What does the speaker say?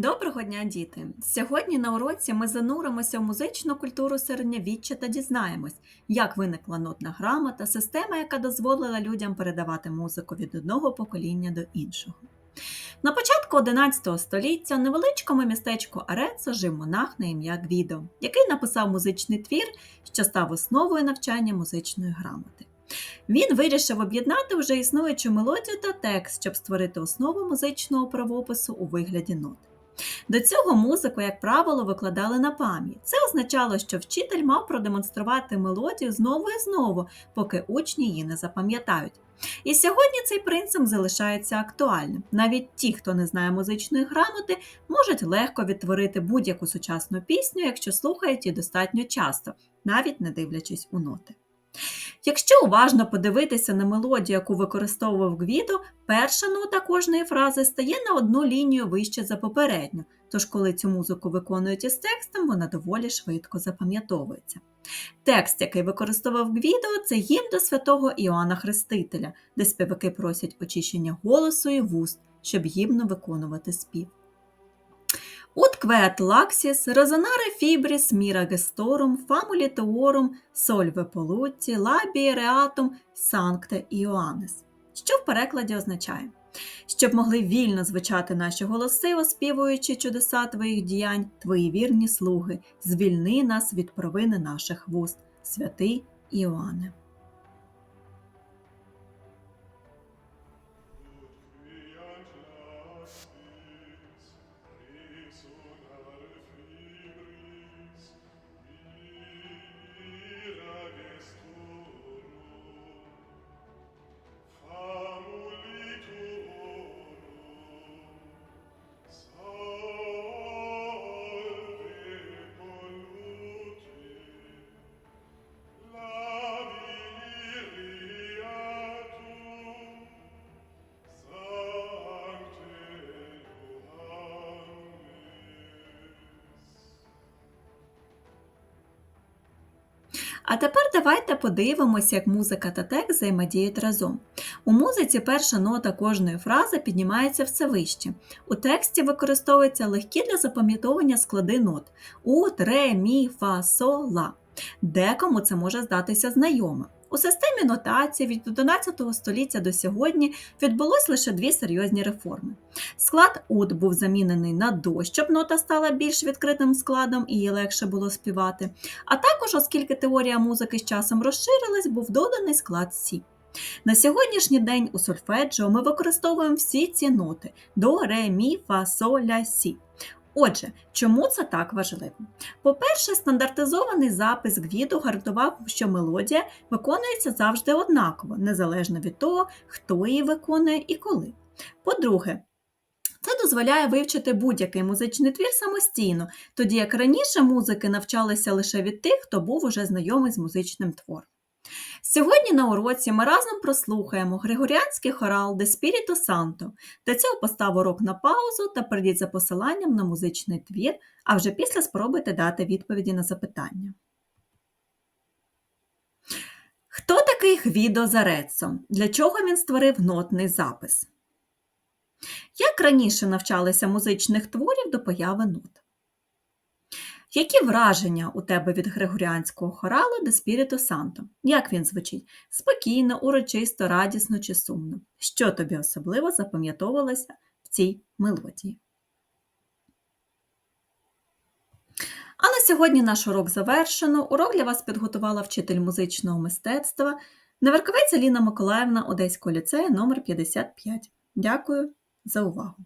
Доброго дня, діти! Сьогодні на уроці ми зануримося в музичну культуру середньовіччя та дізнаємось, як виникла нотна грамота, система, яка дозволила людям передавати музику від одного покоління до іншого. На початку 11 століття в невеличкому містечку Арецо жив монах на ім'я Гвідо, який написав музичний твір, що став основою навчання музичної грамоти. Він вирішив об'єднати вже існуючу мелодію та текст, щоб створити основу музичного правопису у вигляді нот. До цього музику, як правило, викладали на пам'ять. Це означало, що вчитель мав продемонструвати мелодію знову і знову, поки учні її не запам'ятають. І сьогодні цей принцип залишається актуальним. Навіть ті, хто не знає музичної грамоти, можуть легко відтворити будь-яку сучасну пісню, якщо слухають її достатньо часто, навіть не дивлячись у ноти. Якщо уважно подивитися на мелодію, яку використовував Гвідо, перша нота кожної фрази стає на одну лінію вище за попередню, тож коли цю музику виконують із текстом, вона доволі швидко запам'ятовується. Текст, який використовував Гвідо, це гімн до святого Іоанна Хрестителя, де співаки просять очищення голосу і вуст, щоб гімно виконувати спів. Ut quet laxis, resonare fibris mira gestorum, famuli teorum, solve polluti, labie reatum, sancte Ioannis. Що в перекладі означає? Щоб могли вільно звучати наші голоси, оспівуючи чудеса твоїх діянь, твої вірні слуги, звільни нас від провини наших вуст, святий Іоанне. А тепер давайте подивимося, як музика та текст взаємодіють разом. У музиці перша нота кожної фрази піднімається все вище. У тексті використовуються легкі для запам'ятовування склади нот у, ре, мі, фа, со, ла. Декому це може здатися знайомим. У системі нотації від 11 століття до сьогодні відбулось лише дві серйозні реформи. Склад ут був замінений на до, щоб нота стала більш відкритим складом і її легше було співати. А також, оскільки теорія музики з часом розширилась, був доданий склад сі. На сьогоднішній день у сольфеджіо ми використовуємо всі ці ноти до, ре, мі, фа, соль, ля, сі. Отже, чому це так важливо? По-перше, стандартизований запис Гвіду гарантував, що мелодія виконується завжди однаково, незалежно від того, хто її виконує і коли. По-друге, це дозволяє вивчити будь-який музичний твір самостійно, тоді як раніше музики навчалися лише від тих, хто був уже знайомий з музичним твором. Сьогодні на уроці ми разом прослухаємо Григоріанський хорал де Спіріто Санто. Для цього постав урок на паузу та перейдіть за посиланням на музичний твір, а вже після спробуйте дати відповіді на запитання. Хто такий Гвідо Зарецо? Для чого він створив нотний запис? Як раніше навчалися музичних творів до появи нот? Які враження у тебе від григоріанського хоралу де Спіріто Санто? Як він звучить? Спокійно, урочисто, радісно чи сумно? Що тобі особливо запам'ятовувалося в цій мелодії? А на сьогодні наш урок завершено. Урок для вас підготувала вчитель музичного мистецтва Неверковець Аліна Миколаївна Одеського ліцею номер 55 Дякую за увагу!